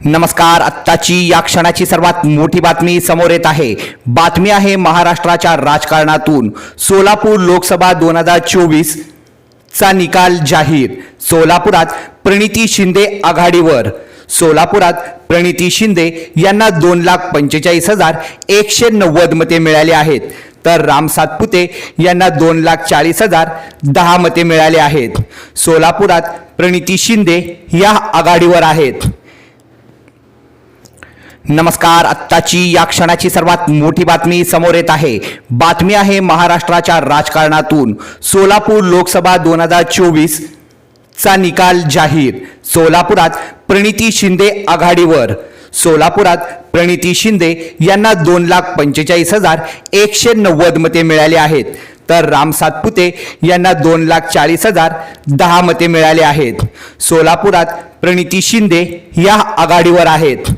नमस्कार. आत्ताची या क्षणाची सर्वात मोठी बातमी समोर येत आहे. बातमी आहे महाराष्ट्राच्या राजकारणातून. सोलापूर लोकसभा दोन हजार चोवीस चा निकाल जाहीर. सोलापुरात प्रणिती शिंदे आघाडीवर. सोलापुरात प्रणिती शिंदे यांना दोन लाख पंचेचाळीस हजार एकशे नव्वद मते मिळाली आहेत. तर राम सातपुते यांना दोन लाख चाळीस हजार दहा मते मिळाले आहेत. सोलापुरात प्रणिती शिंदे या आघाडीवर आहेत. नमस्कार आत्ताची या क्षणाची सर्वात मोठी बातमी समोर येत आहे. बातमी आहे महाराष्ट्राच्या राजकारणातून. सोलापूर लोकसभा दोन हजार चोवीस चा निकाल जाहीर. सोलापुरात प्रणिती शिंदे आघाडीवर. सोलापुरात प्रणिती शिंदे यांना दोन लाख पंचेचाळीस हजार एकशे नव्वद मते मिळाली आहेत. तर राम सातपुते यांना दोन लाख चाळीस हजार दहा मते मिळाले आहेत. सोलापुरात प्रणिती शिंदे या आघाडीवर आहेत.